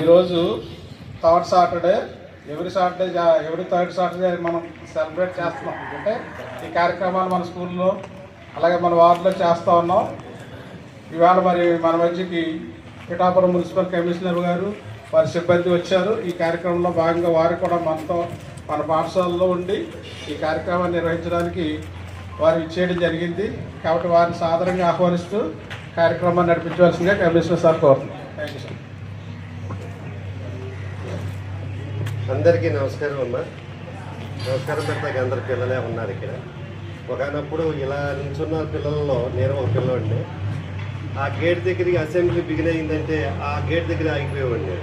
ఈరోజు third Saturday every Saturday every third Saturday మనం celebrate చేస్తున్నాం. అంటే ఈ కార్యక్రమాలు మన స్కూల్లో అలాగే మన వార్డులో చేస్తూ ఉన్నాం. ఇవాళ మరి మన మధ్యకి పిఠాపురం మున్సిపల్ కమిషనర్ గారు వారి సిబ్బంది వచ్చారు. ఈ కార్యక్రమంలో భాగంగా వారు కూడా మనతో మన పాఠశాలలో ఉండి ఈ కార్యక్రమాన్ని నిర్వహించడానికి వారు ఇచ్చేయడం జరిగింది. కాబట్టి వారిని సాధారణంగా ఆహ్వానిస్తూ కార్యక్రమాన్ని నడిపించవలసిందిగా కమిషనర్ సార్ కోరుతున్నాం. థ్యాంక్ యూ సార్ అందరికీ నమస్కారం అమ్మా. నమస్కారం పెట్టడానికి అందరు పిల్లలే ఉన్నారు ఇక్కడ. ఒకనప్పుడు ఇలా నిల్చున్న పిల్లల్లో నేను ఒక పిల్లవాడిని ఆ గేట్ దగ్గరికి అసెంబ్లీ బిగిన్ అయిందంటే ఆ గేట్ దగ్గర ఆగిపోయేవాడిని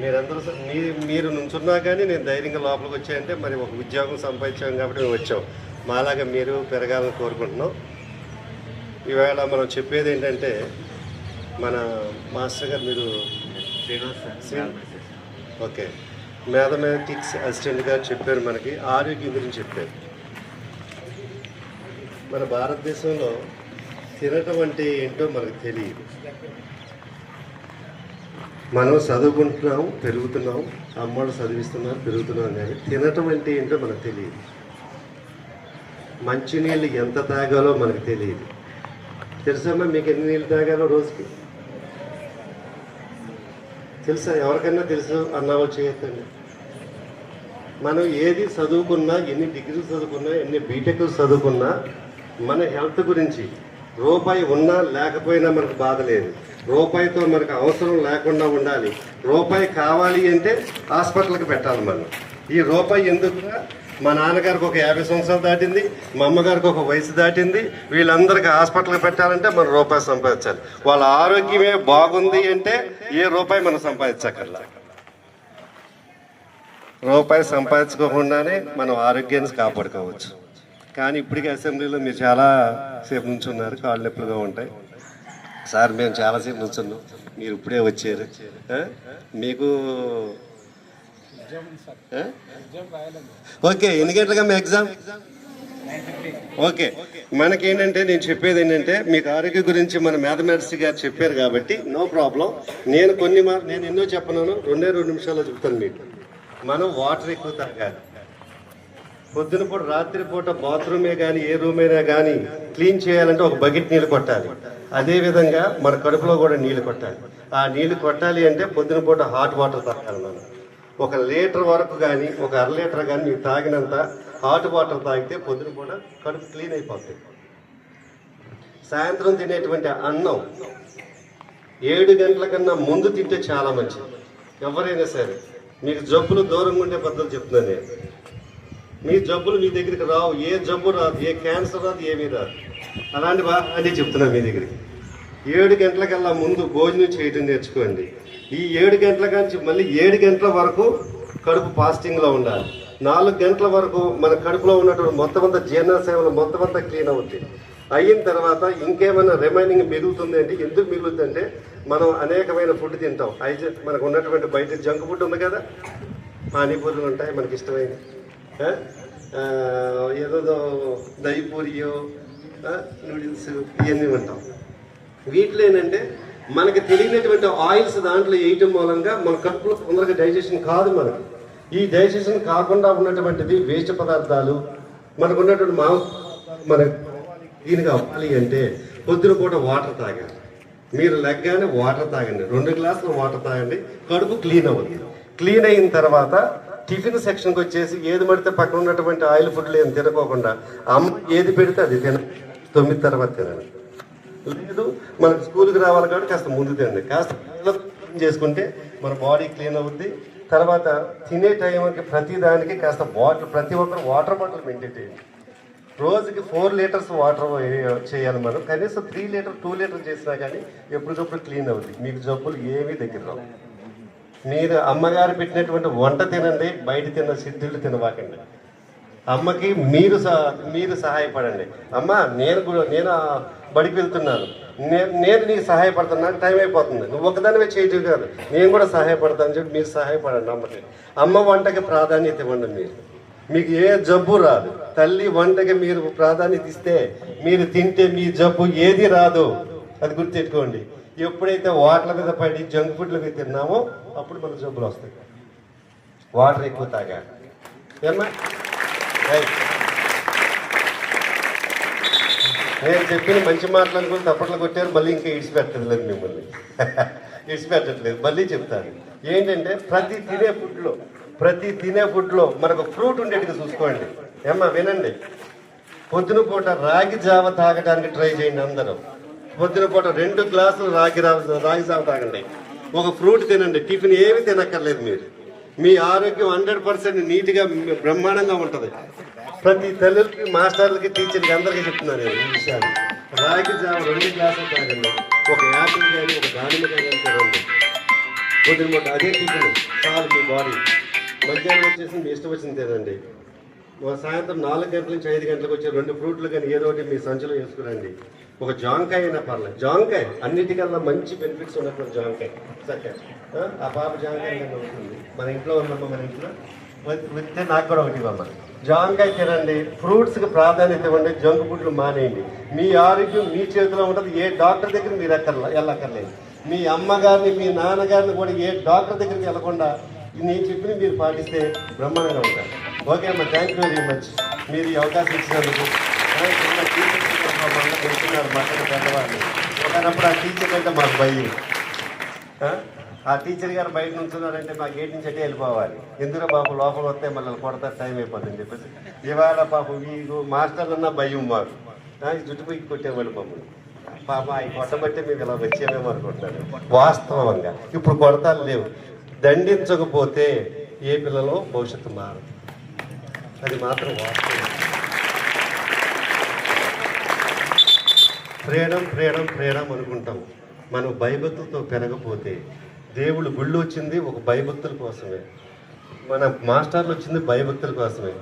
మీరందరూ మీ మీరు నుంచున్నా కానీ నేను ధైర్యంగా లోపలికి వచ్చాయంటే మరి ఒక ఉద్యోగం సంపాదించాం కాబట్టి మేము వచ్చాం. మాలాగా మీరు పెరగాలని కోరుకుంటున్నాం. ఈవేళ మనం చెప్పేది ఏంటంటే మన మాస్టర్ గారు మీరు శ్రీ- ఓకే. మ్యాథమెటిక్స్ అసిస్టెంట్ గారు చెప్పారు మనకి ఆరోగ్యం గురించి చెప్పారు. మన భారతదేశంలో తినటం అంటే ఏంటో మనకు తెలియదు. మనం చదువుకుంటున్నాం పెరుగుతున్నాం అమ్మలు చదివిస్తున్నాం పెరుగుతున్నాం కానీ తినటం అంటే ఏంటో మనకు తెలియదు. మంచినీళ్ళు ఎంత తాగాలో మనకు తెలియదు. తెలుసమ్మా మీకు ఎన్ని నీళ్ళు తాగాలో రోజుకి? తెలుసా? ఎవరికైనా తెలుసు అన్నావో చేయొద్దండి. మనం ఏది చదువుకున్నా ఎన్ని డిగ్రీలు చదువుకున్నా ఎన్ని బీటెక్ చదువుకున్నా మన హెల్త్ గురించి రూపాయి ఉన్నా లేకపోయినా మనకు బాధ లేదు. రూపాయితో మనకు అవసరం లేకుండా ఉండాలి. రూపాయి కావాలి అంటే హాస్పిటల్కి పెట్టాలి మనం. ఈ రూపాయి ఎందుకు మా నాన్నగారికి ఒక యాభై సంవత్సరాలు దాటింది మా అమ్మగారికి ఒక వయసు దాటింది. వీళ్ళందరికీ హాస్పిటల్కి పెట్టాలంటే మనం రూపాయి సంపాదించాలి. వాళ్ళ ఆరోగ్యమే బాగుంది అంటే ఏ రూపాయి మనం సంపాదించక్కర్లా రూపాయి సంపాదించుకోకుండానే మనం ఆరోగ్యాన్ని కాపాడుకోవచ్చు. కానీ ఇప్పటికీ అసెంబ్లీలో మీరు చాలా సేపు నుంచున్నారు కాళ్ళు నొప్పులుగా ఉంటాయి. సార్ మేము చాలాసేపు నుంచున్నాం. మీరు ఇప్పుడే వచ్చారు. మీకు ఓకే ఎన్ని గంటలుగా మీ ఎగ్జామ్ ఓకే. మనకేంటంటే నేను చెప్పేది ఏంటంటే మీకు ఆరోగ్య గురించి మన మ్యాథమెటిక్స్ గారు చెప్పారు కాబట్టి నో ప్రాబ్లం నేను కొన్ని మా నేను ఎన్నో చెప్పను రెండే రెండు నిమిషాల్లో చెప్తాను మీకు. మనం వాటర్ ఎక్కువ తాగాలి. పొద్దున పూట రాత్రి పూట బాత్రూమే కానీ ఏ రూమ్ అయినా కానీ క్లీన్ చేయాలంటే ఒక బకెట్ నీళ్ళు కొట్టాలి. అదే విధంగా మన కడుపులో కూడా నీళ్ళు కొట్టాలి. ఆ నీళ్ళు కొట్టాలి అంటే పొద్దున పూట హాట్ వాటర్ తాగాలి మనం. ఒక లీటర్ వరకు కానీ ఒక అర లీటర్ కానీ మీరు తాగినంత హాట్ వాటర్ తాగితే పొద్దున పూట కడుపు క్లీన్ అయిపోతుంది సాయంత్రం తినేటువంటి అన్నం ఏడు గంటల కన్నా ముందు తింటే చాలా మంచిది. ఎవరైనా సరే మీకు జబ్బులు దూరంగా ఉండే పద్ధతి చెప్తున్నాను నేను. మీ జబ్బులు మీ దగ్గరికి రావు. ఏ జబ్బు రాదు ఏ క్యాన్సర్ రాదు ఏమీ రాదు. అలాంటి బా అని చెప్తున్నాను మీ దగ్గరికి. ఏడు గంటలకల్లా ముందు భోజనం చేయడం నేర్చుకోండి. ఈ ఏడు గంటల నుంచి మళ్ళీ ఏడు గంటల వరకు కడుపు ఫాస్టింగ్లో ఉండాలి. నాలుగు గంటల వరకు మన కడుపులో ఉన్నటువంటి మొత్తం అంతా జీర్ణాశయంలో మొత్తం అంతా క్లీన్ అవుతుంది అయిన తర్వాత ఇంకేమైనా రిమైనింగ్ మిగులుతుంది అంటే ఎందుకు మిగులుతుందంటే మనం అనేకమైన ఫుడ్ తింటాం. అయితే మనకు ఉన్నటువంటి బయట జంక్ ఫుడ్ ఉంది కదా పానీపూరీలు ఉంటాయి మనకి ఇష్టమైన ఏదోదో ఆ, ఏదో నూడిల్స్ ఇవన్నీ ఉంటాం వీటిలో ఏంటంటే మనకి తెలియనటువంటి ఆయిల్స్ దాంట్లో వేయటం మూలంగా మన కడుపులో తొందరగా డైజెషన్ కాదు మనకి. ఈ డైజెషన్ కాకుండా ఉన్నటువంటిది వేస్ట్ పదార్థాలు మనకు ఉన్నటువంటి మా మన దీనికి అవ్వాలి అంటే పొద్దున పూట వాటర్ తాగాలి. మీరు లెగ్గానే వాటర్ తాగండి. రెండు గ్లాసులు వాటర్ తాగండి. కడుపు క్లీన్ అవుతుంది క్లీన్ అయిన తర్వాత టిఫిన్ సెక్షన్కి వచ్చేసి ఏది పడితే పక్కన ఉన్నటువంటి ఆయిల్ ఫుడ్లు ఏం తినకోకుండా అమ్మ ఏది పెడితే అది తిన తొమ్మిది తర్వాత తినండి లేదు. మనకు స్కూల్కి రావాలి కాబట్టి కాస్త ముందు తినండి. కాస్త క్లీన్ చేసుకుంటే మన బాడీ క్లీన్ అవుద్ది. తర్వాత తినే టైంకి ప్రతి దానికి కాస్త వాటర్ ప్రతి ఒక్కరు వాటర్ బాటిల్ మెయింటైన్ చేయండి. రోజుకి ఫోర్ లీటర్స్ వాటర్ చేయాలి మనం. కనీసం త్రీ లీటర్ టూ లీటర్ చేసినా కానీ ఎప్పటికప్పుడు క్లీన్ అవుతుంది మీకు జబ్బులు ఏమీ దగ్గర రావు. మీరు అమ్మగారు పెట్టినటువంటి వంట తినండి బయట తిన్న సిద్ధులు తినవాకండి. అమ్మకి మీరు మీరు సహాయపడండి. అమ్మ నేను కూడా నేను బడికి వెళ్తున్నాను. నేను నేను నీకు సహాయపడుతున్నాను టైం అయిపోతుంది. నువ్వు ఒకదానివే చేయటం కాదు. నేను కూడా సహాయపడతాను చెప్పి మీరు సహాయపడండి అమ్మకి. అమ్మ వంటకి ప్రాధాన్యత ఇవ్వండి మీరు. మీకు ఏ జబ్బు రాదు. తల్లి వంటకి మీరు ప్రాధాన్యత ఇస్తే మీరు తింటే మీ జబ్బు ఏది రాదు. అది గుర్తెట్టుకోండి ఎప్పుడైతే వాటర్ మీద పడి జంక్ ఫుడ్ల మీద తిన్నామో అప్పుడు మన జబ్బులు వస్తాయి. వాటర్ ఎక్కువ తాగా ఏమ్మా? నేను చెప్పిన మంచి మాటలను కూడా తప్పట్లు కొట్టారు. మళ్ళీ ఇంకా ఇడిచిపెట్టలేదు మిమ్మల్ని. ఇడిచిపెట్టట్లేదు. మళ్ళీ చెప్తాను. ఏంటంటే ప్రతి తినే ఫుడ్లో ప్రతి తినే ఫుడ్లో మనకు ఫ్రూట్ ఉండేట్టుగా చూసుకోండి. ఏమ్మా వినండి. పొద్దున పూట రాగి జావ తాగడానికి ట్రై చేయండి అందరూ. పొద్దున పూట రెండు గ్లాసులు రాగి రాగి జావ తాగండి. ఒక ఫ్రూట్ తినండి. టిఫిన్ ఏమి తినక్కర్లేదు మీరు. మీ ఆరోగ్యం హండ్రెడ్ పర్సెంట్ నీట్గా బ్రహ్మాండంగా ఉంటుంది. ప్రతి తల్లులకి మాస్టర్లకి టీచర్కి అందరికీ చెప్తున్నాను నేను ఈ విషయాలు రాగి జావ రెండు గ్లాసులు తాగండి. ఒక యాపిల్ కానీ ఒక దానిమ్మ కానీ తినండి పొద్దున పూట అదే టిఫిన్. చాలు మీ బాడీ. మధ్యాహ్నం వచ్చేసి మీ ఇష్టం వచ్చింది తినండి. సాయంత్రం నాలుగు గంటల నుంచి ఐదు గంటలకు వచ్చే రెండు ఫ్రూట్లు కానీ ఏదో ఒకటి మీ సంచిలో వేసుకురండి. ఒక జాంకాయ అయినా పర్లేదు. జాంకాయ అన్నిటికల్లా మంచి బెనిఫిట్స్ ఉన్నటువంటి జాంకాయ. సరే ఆ, పాప జాంకాయ మన ఇంట్లో ఉందమ్మా మన ఇంట్లో. విత్తే నాకు కూడా ఒకటి ఇవ్వమ్మ. జాంకాయ తినండి ఫ్రూట్స్కి ప్రాధాన్యత ఇవ్వండి జంక్ ఫుడ్లు మానేయండి. మీ ఆరోగ్యం మీ చేతిలో ఉంటుంది ఏ డాక్టర్ దగ్గర మీరు ఎక్కర్ల వెళ్ళక్కర్లేదు. మీ అమ్మగారిని మీ నాన్నగారిని కూడా ఏ డాక్టర్ దగ్గరికి వెళ్ళకుండా నేను చెప్పిన మీరు పాటిస్తే బ్రహ్మాండంగా ఉంటారు. ఓకే అమ్మా థ్యాంక్ యూ వెరీ మచ్ మీరు ఈ అవకాశం ఇచ్చినందుకు ఆ, చిన్న టీచర్ మమ్మల్ని పెడుతున్నారు పెద్దవాళ్ళు. ఒకనప్పుడు ఆ టీచర్ అంటే మాకు భయం. ఆ? టీచర్ గారు బయట నుంచున్నారంటే మా గేట్ నుంచి అటే వెళ్ళిపోవాలి. ఎందుకు బాబు లోపల వస్తే మళ్ళీ కొడతారు టైం అయిపోతుందని చెప్పేసి. ఇవాళ పాపం మీకు మాస్టర్లు భయం మాకు. ఆ, జుట్టు పోయి కొట్టేవాళ్ళు మమ్మల్ని. పాప అవి కొట్టబట్టే మేము ఇలా వచ్చేమేమో అనుకుంటున్నాను వాస్తవంగా ఇప్పుడు కొడతాలు లేవు. దండించకపోతే ఏ పిల్లలో భవిష్యత్తు మారదు. అది మాత్రం వాస్తవం. ఫ్రీడమ్ ఫ్రీడమ్ ఫ్రీడమ్ అనుకుంటాం. మనం భయభక్తులతో పెరగపోతే దేవుడు గుళ్ళు వచ్చింది ఒక భయభక్తుల కోసమే. మన మాస్టర్లు వచ్చింది భయభక్తుల కోసమే.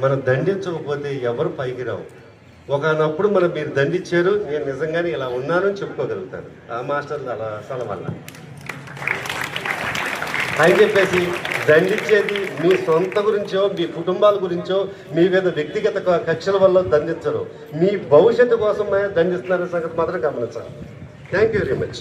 మనం దండించకపోతే ఎవరు పైకి రావు. ఒకనప్పుడు మనం మీరు దండించారు నేను నిజంగానే ఇలా ఉన్నానని చెప్పుకోగలుగుతాను ఆ మాస్టర్లు అలా అసలు వల్ల. అని చెప్పేసి దండించేది మీ సొంత గురించో మీ కుటుంబాల గురించో మీ మీద వ్యక్తిగత క- కక్షల వల్ల దండించరు మీ భవిష్యత్తు కోసం దండిస్తున్నారనే సంగతి మాత్రం గమనించాలి. Thank you very much